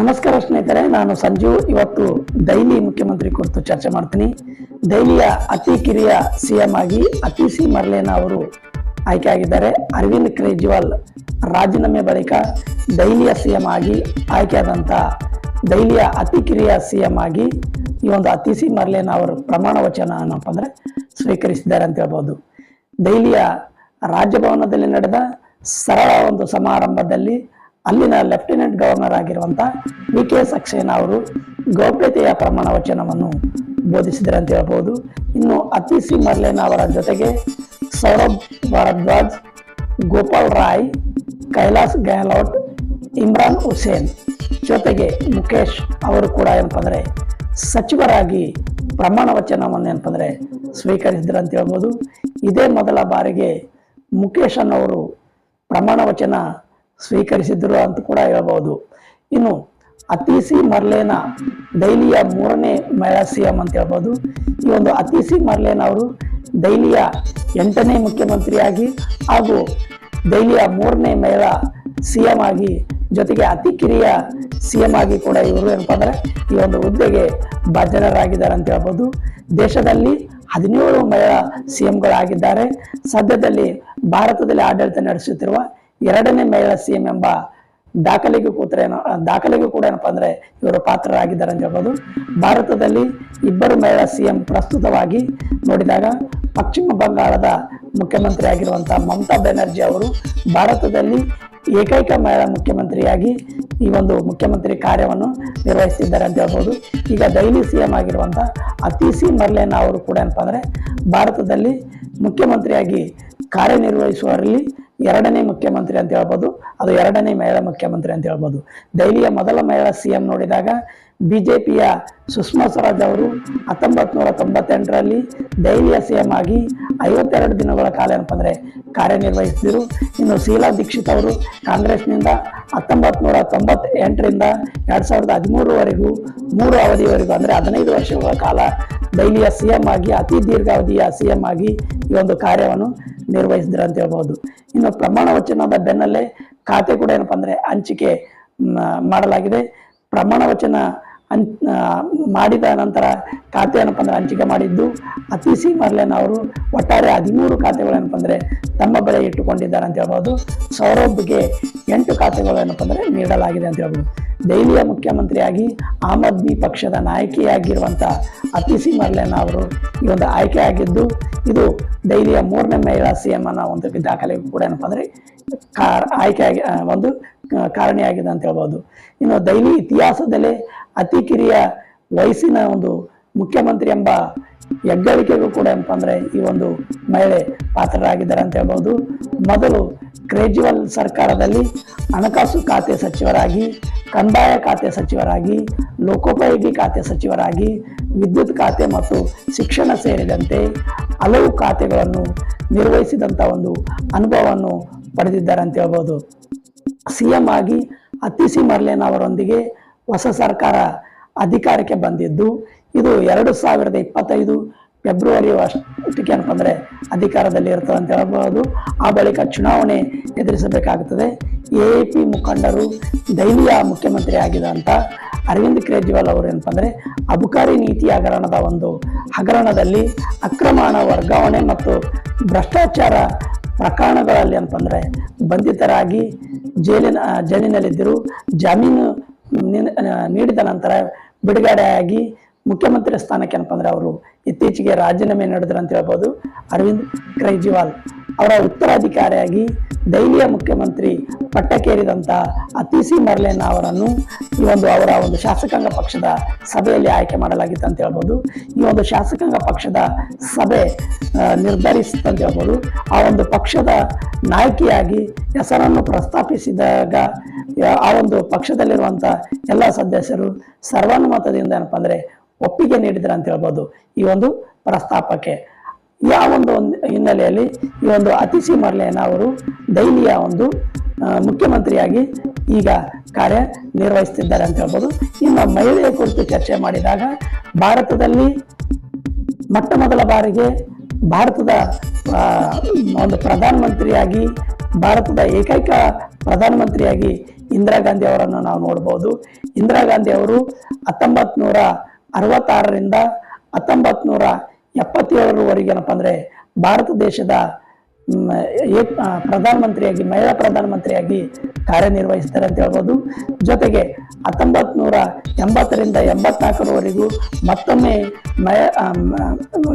ನಮಸ್ಕಾರ ಸ್ನೇಹಿತರೆ, ನಾನು ಸಂಜು. ಇವತ್ತು ದೈಲಿ ಮುಖ್ಯಮಂತ್ರಿ ಕುರಿತು ಚರ್ಚೆ ಮಾಡ್ತೀನಿ. ದೈಲಿಯ ಅತಿ ಕಿರಿಯ ಸಿಎಂ ಆಗಿ ಅತಿಸಿ ಮರ್ಲೇನ ಅವರು ಆಯ್ಕೆಯಾಗಿದ್ದಾರೆ ಅರವಿಂದ್ ಕೇಜ್ರಿವಾಲ್ ರಾಜೀನಾಮೆ ಬಳಿಕ ದೈಲಿಯ ಸಿಎಂ ಆಗಿ ಆಯ್ಕೆಯಾದಂಥ ದೈಲಿಯ ಅತಿ ಕಿರಿಯ ಸಿಎಂ ಆಗಿ ಈ ಒಂದು ಅತಿಸಿ ಮರ್ಲೇನ ಅವರು ಪ್ರಮಾಣ ವಚನ ಏನಪ್ಪ ಅಂದ್ರೆ ಸ್ವೀಕರಿಸಿದ್ದಾರೆ ಅಂತ ಹೇಳ್ಬೋದು. ದೈಲಿಯ ರಾಜಭವನದಲ್ಲಿ ನಡೆದ ಸರಳ ಒಂದು ಸಮಾರಂಭದಲ್ಲಿ ಅಲ್ಲಿನ ಲೆಫ್ಟಿನೆಂಟ್ ಗವರ್ನರ್ ಆಗಿರುವಂತ ವಿ ಕೆ ಸಕ್ಸೇನಾ ಅವರು ಗೌಪ್ಯತೆಯ ಪ್ರಮಾಣ ವಚನವನ್ನು ಬೋಧಿಸಿದ್ದಾರೆ ಅಂತ ಹೇಳ್ಬೋದು. ಇನ್ನು ಅತಿ ಸಿ ಮರ್ಲೇನ ಅವರ ಜೊತೆಗೆ ಸೌರಭ್ ಭಾರದ್ವಾಜ್, ಗೋಪಾಲ್ ರಾಯ್, ಕೈಲಾಸ್ ಗೆಹ್ಲೋಟ್, ಇಮ್ರಾನ್ ಹುಸೇನ್ ಜೊತೆಗೆ ಮುಖೇಶ್ ಅವರು ಕೂಡ ಏನಪ್ಪ ಅಂದ್ರೆ ಸಚಿವರಾಗಿ ಪ್ರಮಾಣ ವಚನವನ್ನು ಏನಪ್ಪ ಅಂದ್ರೆ ಸ್ವೀಕರಿಸಿದ್ರು ಅಂತ ಹೇಳ್ಬೋದು. ಇದೇ ಮೊದಲ ಬಾರಿಗೆ ಮುಖೇಶ್ ಅನ್ನೋರು ಪ್ರಮಾಣ ವಚನ ಸ್ವೀಕರಿಸಿದ್ರು ಅಂತ ಕೂಡ ಹೇಳ್ಬೋದು. ಇನ್ನು ಅತಿಸಿ ಮರ್ಲೇನ ದೈಲಿಯ ಮೂರನೇ ಮಹಿಳಾ ಸಿಎಂ ಅಂತ ಹೇಳ್ಬೋದು. ಈ ಒಂದು ಅತಿಸಿ ಮರ್ಲೇನ ಅವರು ದೈಲಿಯ ಎಂಟನೇ ಮುಖ್ಯಮಂತ್ರಿಯಾಗಿ ಹಾಗೂ ದೈಲಿಯ ಮೂರನೇ ಮಹಿಳಾ ಸಿಎಂ ಆಗಿ ಜೊತೆಗೆ ಅತಿ ಕಿರಿಯ ಸಿಎಂ ಆಗಿ ಕೂಡ ಇವರು ಏನಪ್ಪ ಅಂದರೆ ಈ ಒಂದು ಹುದ್ದೆಗೆ ಭಾಜನರಾಗಿದ್ದಾರೆ ಅಂತ ಹೇಳ್ಬೋದು. ದೇಶದಲ್ಲಿ ಹದಿನೇಳು ಮಹಿಳಾ ಸಿಎಂಗಳಾಗಿದ್ದಾರೆ ಸದ್ಯದಲ್ಲಿ ಭಾರತದಲ್ಲಿ ಆಡಳಿತ ನಡೆಸುತ್ತಿರುವ ಎರಡನೇ ಮಹಿಳಾ ಸಿಎಂ ಎಂಬ ದಾಖಲೆಗೂ ಕೂತ್ರ ಏನೋ ದಾಖಲೆಗೂ ಕೂಡ ಏನಪ್ಪಾ ಅಂದ್ರೆ ಇವರು ಪಾತ್ರರಾಗಿದ್ದಾರೆ ಅಂತ ಹೇಳ್ಬೋದು. ಭಾರತದಲ್ಲಿ ಇಬ್ಬರು ಮಹಿಳಾ ಸಿಎಂ ಪ್ರಸ್ತುತವಾಗಿ ನೋಡಿದಾಗ ಪಶ್ಚಿಮ ಬಂಗಾಳದ ಮುಖ್ಯಮಂತ್ರಿ ಆಗಿರುವಂತಹ ಮಮತಾ ಬ್ಯಾನರ್ಜಿ ಅವರು ಭಾರತದಲ್ಲಿ ಏಕೈಕ ಮಹಿಳಾ ಮುಖ್ಯಮಂತ್ರಿಯಾಗಿ ಈ ಒಂದು ಮುಖ್ಯಮಂತ್ರಿ ಕಾರ್ಯವನ್ನು ನಿರ್ವಹಿಸಿದ್ದಾರೆ ಅಂತ ಹೇಳ್ಬೋದು. ಈಗ ದೈಲಿ ಸಿಎಂ ಆಗಿರುವಂತ ಅತಿಸಿ ಮರ್ಲೇನ ಅವರು ಕೂಡ ಏನಪ್ಪ ಅಂದ್ರೆ ಭಾರತದಲ್ಲಿ ಮುಖ್ಯಮಂತ್ರಿಯಾಗಿ ಕಾರ್ಯನಿರ್ವಹಿಸುವವರಲ್ಲಿ ಎರಡನೇ ಮುಖ್ಯಮಂತ್ರಿ ಅಂತ ಹೇಳ್ಬೋದು. ಅದು ಎರಡನೇ ಮಹಿಳಾ ಮುಖ್ಯಮಂತ್ರಿ ಅಂತ ಹೇಳ್ಬೋದು. ದೆಹಲಿಯ ಮೊದಲ ಮಹಿಳಾ ಸಿಎಂ ನೋಡಿದಾಗ ಬಿ ಜೆ ಪಿಯ ಸುಷ್ಮಾ ಸ್ವರಾಜ್ ಅವರು ಹತ್ತೊಂಬತ್ ನೂರ ತೊಂಬತ್ತೆಂಟರಲ್ಲಿ ದೈಲಿಯ ಸಿಎಂ ಆಗಿ ಐವತ್ತೆರಡು ದಿನಗಳ ಕಾಲ ಏನಪ್ಪ ಅಂದ್ರೆ ಕಾರ್ಯನಿರ್ವಹಿಸಿದರು. ಇನ್ನು ಶೀಲಾ ದೀಕ್ಷಿತ್ ಅವರು ಕಾಂಗ್ರೆಸ್ನಿಂದ ಹತ್ತೊಂಬತ್ ನೂರ ತೊಂಬತ್ತೆಂಟರಿಂದ ಎರಡು ಸಾವಿರದ ಹದಿಮೂರವರೆಗೂ ಮೂರು ಅವಧಿವರೆಗೂ ಅಂದ್ರೆ ಹದಿನೈದು ವರ್ಷಗಳ ಕಾಲ ದೈಲಿಯ ಸಿಎಂ ಆಗಿ ಅತಿ ದೀರ್ಘಾವಧಿಯ ಸಿ ಎಂ ಆಗಿ ಈ ಒಂದು ಕಾರ್ಯವನ್ನು ನಿರ್ವಹಿಸಿದ್ರು ಅಂತ ಹೇಳ್ಬೋದು. ಇನ್ನು ಪ್ರಮಾಣ ವಚನದ ಬೆನ್ನಲ್ಲೇ ಖಾತೆ ಕೂಡ ಏನಪ್ಪ ಅಂದರೆ ಹಂಚಿಕೆ ಮಾಡಲಾಗಿದೆ. ಪ್ರಮಾಣ ವಚನ ಮಾಡಿದ ನಂತರ ಖಾತೆ ಏನಪ್ಪ ಅಂದ್ರೆ ಹಂಚಿಕೆ ಮಾಡಿದ್ದು ಅತಿಸಿ ಮರ್ಲೇನ್ ಅವರು ಒಟ್ಟಾರೆ ಹದಿಮೂರು ಖಾತೆಗಳು ಏನಪ್ಪ ಅಂದ್ರೆ ತಮ್ಮ ಬಳಿ ಇಟ್ಟುಕೊಂಡಿದ್ದಾರೆ ಅಂತ ಹೇಳ್ಬೋದು. ಸೌರಭ್ಗೆ ಎಂಟು ಖಾತೆಗಳು ಏನಪ್ಪ ಅಂದ್ರೆ ನೀಡಲಾಗಿದೆ ಅಂತ ಹೇಳ್ಬೋದು. ದೆಹಲಿಯ ಮುಖ್ಯಮಂತ್ರಿಯಾಗಿ ಆಮ್ ಆದ್ಮಿ ಪಕ್ಷದ ನಾಯಕಿಯಾಗಿರುವಂತ ಅತಿಸಿ ಮರ್ಲೇನ ಅವರು ಈ ಒಂದು ಆಯ್ಕೆ ಆಗಿದ್ದು ಇದು ದೆಹಲಿಯ ಮೂರನೇ ಮಹಿಳಾ ಸಿಎಂ ಅನ್ನೋ ಒಂದು ದಾಖಲೆ ಕೂಡ ಏನಪ್ಪ ಅಂದ್ರೆ ಕಾ ಆಯ್ಕೆಯಾಗಿ ಆ, ಒಂದು ಕಾರಣಿಯಾಗಿದೆ ಅಂತ ಹೇಳ್ಬೋದು. ಇನ್ನು ದೈಲಿ ಇತಿಹಾಸದಲ್ಲೇ ಅತಿ ಕಿರಿಯ ವಯಸ್ಸಿನ ಒಂದು ಮುಖ್ಯಮಂತ್ರಿ ಎಂಬ ಹೆಗ್ಗಳಿಕೆಗೂ ಕೂಡ ಅಂದ್ರೆ ಈ ಒಂದು ಮಹಿಳೆ ಪಾತ್ರರಾಗಿದ್ದಾರೆ ಅಂತ ಹೇಳ್ಬೋದು. ಮೊದಲು ಕೇಜ್ರಿವಾಲ್ ಸರ್ಕಾರದಲ್ಲಿ ಹಣಕಾಸು ಖಾತೆ ಸಚಿವರಾಗಿ, ಕಂದಾಯ ಖಾತೆ ಸಚಿವರಾಗಿ, ಲೋಕೋಪಯೋಗಿ ಖಾತೆ ಸಚಿವರಾಗಿ, ವಿದ್ಯುತ್ ಖಾತೆ ಮತ್ತು ಶಿಕ್ಷಣ ಸೇರಿದಂತೆ ಹಲವು ಖಾತೆಗಳನ್ನು ನಿರ್ವಹಿಸಿದಂಥ ಒಂದು ಅನುಭವವನ್ನು ಪಡೆದಿದ್ದಾರೆ ಅಂತ ಹೇಳ್ಬೋದು. ಸಿಎಂ ಆಗಿ ಅತಿಸಿ ಮರ್ಲೇನ್ ಅವರೊಂದಿಗೆ ಹೊಸ ಸರ್ಕಾರ ಅಧಿಕಾರಕ್ಕೆ ಬಂದಿದ್ದು, ಇದು ಎರಡು ಸಾವಿರದ ಇಪ್ಪತ್ತೈದು ಫೆಬ್ರವರಿ ಅಷ್ಟಕ್ಕೆ ಅಂದ್ರೆ ಅಧಿಕಾರದಲ್ಲಿ ಇರ್ತದೆ ಅಂತ ಹೇಳ್ಬೋದು. ಆ ಬಳಿಕ ಚುನಾವಣೆ ಎದುರಿಸಬೇಕಾಗುತ್ತದೆ ಎ ಪಿ ಮುಖಂಡರು ದೈಲಿಯ ಮುಖ್ಯಮಂತ್ರಿ ಆಗಿದಂತ ಅರವಿಂದ್ ಕೇಜ್ರಿವಾಲ್ ಅವರು ಏನಪ್ಪ ಅಬಕಾರಿ ನೀತಿ ಹಗರಣದ ಒಂದು ಹಗರಣದಲ್ಲಿ ಅಕ್ರಮ ಹಣ ವರ್ಗಾವಣೆ ಮತ್ತು ಭ್ರಷ್ಟಾಚಾರ ಪ್ರಕರಣಗಳಲ್ಲಿ ಅಂತಂದರೆ ಬಂಧಿತರಾಗಿ ಜೈಲಿನ, ಜೈಲಿನಲ್ಲಿದ್ದರು ಜಾಮೀನು ನೀಡಿದ ನಂತರ ಬಿಡುಗಡೆಯಾಗಿ ಮುಖ್ಯಮಂತ್ರಿ ಸ್ಥಾನಕ್ಕೆ ಏನಪ್ಪ ಅಂದ್ರೆ ಅವರು ಇತ್ತೀಚೆಗೆ ರಾಜೀನಾಮೆ ನೀಡಿದ್ರು ಅಂತ ಹೇಳ್ಬೋದು. ಅರವಿಂದ್ ಕೇಜ್ರಿವಾಲ್ ಅವರ ಉತ್ತರಾಧಿಕಾರಿಯಾಗಿ ದೈಲಿಯ ಮುಖ್ಯಮಂತ್ರಿ ಪಟ್ಟಕ್ಕೇರಿದಂಥ ಅತಿಸಿ ಮರ್ಲೇನ ಅವರನ್ನು ಈ ಒಂದು ಅವರ ಒಂದು ಶಾಸಕಾಂಗ ಪಕ್ಷದ ಸಭೆಯಲ್ಲಿ ಆಯ್ಕೆ ಮಾಡಲಾಗಿತ್ತು ಅಂತ ಹೇಳ್ಬೋದು. ಈ ಒಂದು ಶಾಸಕಾಂಗ ಪಕ್ಷದ ಸಭೆ ನಿರ್ಧರಿಸಿತ್ತು ನಿರ್ಧರಿಸಿತು ಅಂತ ಹೇಳ್ಬೋದು. ಆ ಒಂದು ಪಕ್ಷದ ನಾಯಕಿಯಾಗಿ ಹೆಸರನ್ನು ಪ್ರಸ್ತಾಪಿಸಿದಾಗ ಆ ಒಂದು ಪಕ್ಷದಲ್ಲಿರುವಂತ ಎಲ್ಲ ಸದಸ್ಯರು ಸರ್ವಾನುಮತದಿಂದ ಏನಪ್ಪ ಅಂದ್ರೆ ಒಪ್ಪಿಗೆ ನೀಡಿದ್ರು ಅಂತ ಹೇಳ್ಬೋದು. ಈ ಒಂದು ಪ್ರಸ್ತಾಪಕ್ಕೆ ಯಾವ ಒಂದು ಹಿನ್ನೆಲೆಯಲ್ಲಿ ಈ ಒಂದು ಅತಿಸಿ ಮರಳೆಯನ್ನು ಅವರು ದೈಲಿಯ ಒಂದು ಮುಖ್ಯಮಂತ್ರಿಯಾಗಿ ಈಗ ಕಾರ್ಯ ನಿರ್ವಹಿಸ್ತಿದ್ದಾರೆ ಅಂತ ಹೇಳ್ಬೋದು. ಇನ್ನು ಮಹಿಳೆಯ ಕುರಿತು ಚರ್ಚೆ ಮಾಡಿದಾಗ ಭಾರತದಲ್ಲಿ ಮೊಟ್ಟ ಮೊದಲ ಬಾರಿಗೆ ಭಾರತದ ಒಂದು ಪ್ರಧಾನಮಂತ್ರಿಯಾಗಿ ಭಾರತದ ಏಕೈಕ ಪ್ರಧಾನಮಂತ್ರಿಯಾಗಿ ಇಂದಿರಾ ಗಾಂಧಿ ಅವರನ್ನು ನಾವು ನೋಡಬಹುದು ಇಂದಿರಾ ಗಾಂಧಿ ಅವರು ಹತ್ತೊಂಬತ್ ನೂರ ಅರವತ್ತಾರರಿಂದ ಹತ್ತೊಂಬತ್ ನೂರ ಎಪ್ಪತ್ತೇಳರವರೆಗೆ ಏನಪ್ಪ ಅಂದ್ರೆ ಭಾರತ ದೇಶದ ಪ್ರಧಾನಮಂತ್ರಿಯಾಗಿ, ಮಹಿಳಾ ಪ್ರಧಾನಮಂತ್ರಿಯಾಗಿ ಕಾರ್ಯನಿರ್ವಹಿಸ್ತಾರೆ ಅಂತ ಹೇಳ್ಬೋದು. ಜೊತೆಗೆ ಹತ್ತೊಂಬತ್ ನೂರ ಎಂಬತ್ತರಿಂದ ಎಂಬತ್ನಾಲ್ಕರವರೆಗೂ ಮತ್ತೊಮ್ಮೆ ಮಯ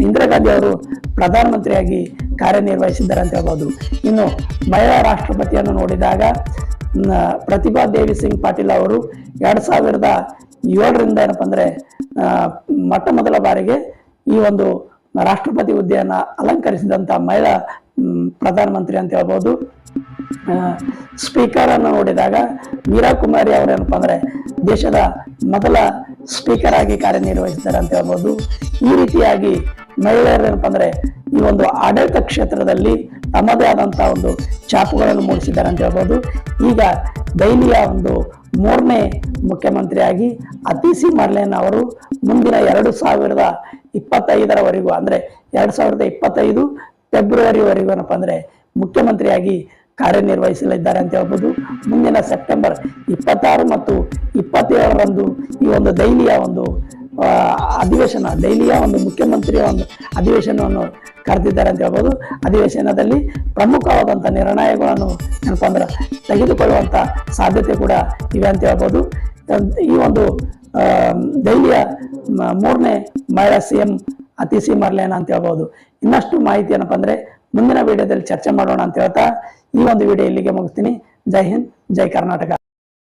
ಇಂದಿರಾ ಗಾಂಧಿ ಅವರು ಪ್ರಧಾನಮಂತ್ರಿಯಾಗಿ ಕಾರ್ಯನಿರ್ವಹಿಸಿದ್ದಾರೆ ಅಂತ ಹೇಳ್ಬೋದು. ಇನ್ನು ಮಹಿಳಾ ರಾಷ್ಟ್ರಪತಿಯನ್ನು ನೋಡಿದಾಗ ಪ್ರತಿಭಾ ದೇವಿ ಸಿಂಗ್ ಪಾಟೀಲ್ ಅವರು ಎರಡು ಸಾವಿರದ ಏಳರಿಂದ ಏನಪ್ಪ ಅಂದ್ರೆ ಮೊಟ್ಟ ಮೊದಲ ಬಾರಿಗೆ ಈ ಒಂದು ರಾಷ್ಟ್ರಪತಿ ಹುದ್ದೆಯನ್ನ ಅಲಂಕರಿಸಿದಂತ ಮಹಿಳಾ ಪ್ರಧಾನಮಂತ್ರಿ ಅಂತ ಹೇಳ್ಬೋದು. ಸ್ಪೀಕರನ್ನು ನೋಡಿದಾಗ ಮೀರಾ ಕುಮಾರಿ ಅವರೇನಪ್ಪ ಅಂದ್ರೆ, ದೇಶದ ಮೊದಲ ಸ್ಪೀಕರ್ ಆಗಿ ಕಾರ್ಯನಿರ್ವಹಿಸಿದ್ದಾರೆ ಅಂತ ಹೇಳ್ಬೋದು. ಈ ರೀತಿಯಾಗಿ ಮಹಿಳೆಯರೇನಪ್ಪ ಅಂದ್ರೆ, ಈ ಒಂದು ಆಡಳಿತ ಕ್ಷೇತ್ರದಲ್ಲಿ ತಮ್ಮದೇ ಆದಂಥ ಒಂದು ಛಾಪುಗಳನ್ನು ಮೂಡಿಸಿದ್ದಾರೆ ಅಂತ ಹೇಳ್ಬೋದು. ಈಗ ದೈಲಿಯ ಒಂದು ಮೂರನೇ ಮುಖ್ಯಮಂತ್ರಿಯಾಗಿ ಅತಿಸಿ ಮರ್ಲೇನ್ ಅವರು ಮುಂದಿನ ಎರಡು ಸಾವಿರದ ಇಪ್ಪತ್ತೈದರವರೆಗೂ, ಅಂದರೆ ಎರಡು ಸಾವಿರದ ಇಪ್ಪತ್ತೈದು ಫೆಬ್ರವರಿವರೆಗೂ ಏನಪ್ಪ ಅಂದ್ರೆ ಮುಖ್ಯಮಂತ್ರಿಯಾಗಿ ಕಾರ್ಯನಿರ್ವಹಿಸಲಿದ್ದಾರೆ ಅಂತ ಹೇಳ್ಬೋದು. ಮುಂದಿನ ಸೆಪ್ಟೆಂಬರ್ ಇಪ್ಪತ್ತಾರು ಮತ್ತು ಇಪ್ಪತ್ತೇಳರಂದು ಈ ಒಂದು ದೈಲಿಯ ಒಂದು ಅಧಿವೇಶನ ದೈಲಿಯ ಒಂದು ಮುಖ್ಯಮಂತ್ರಿಯ ಒಂದು ಅಧಿವೇಶನವನ್ನು ಕರೆದಿದ್ದಾರೆ ಅಂತ ಹೇಳ್ಬೋದು. ಅಧಿವೇಶನದಲ್ಲಿ ಪ್ರಮುಖವಾದಂಥ ನಿರ್ಣಯಗಳನ್ನು ಏನಪ್ಪ ಅಂದ್ರೆ ತೆಗೆದುಕೊಳ್ಳುವಂಥ ಸಾಧ್ಯತೆ ಕೂಡ ಇವೆ ಅಂತ ಹೇಳ್ಬೋದು. ಈ ಒಂದು ದೆಹಲಿಯ ಮೂರನೇ ಮಹಿಳಾ ಸಿ ಎಂ ಅತಿಸಿ ಮರ್ಲೇನ ಅಂತ ಹೇಳ್ಬೋದು. ಇನ್ನಷ್ಟು ಮಾಹಿತಿ ಏನಪ್ಪ ಅಂದ್ರೆ ಮುಂದಿನ ವಿಡಿಯೋದಲ್ಲಿ ಚರ್ಚೆ ಮಾಡೋಣ ಅಂತ ಹೇಳ್ತಾ ಈ ಒಂದು ವಿಡಿಯೋ ಇಲ್ಲಿಗೆ ಮುಗಿಸ್ತೀನಿ. ಜೈ ಹಿಂದ್, ಜೈ ಕರ್ನಾಟಕ.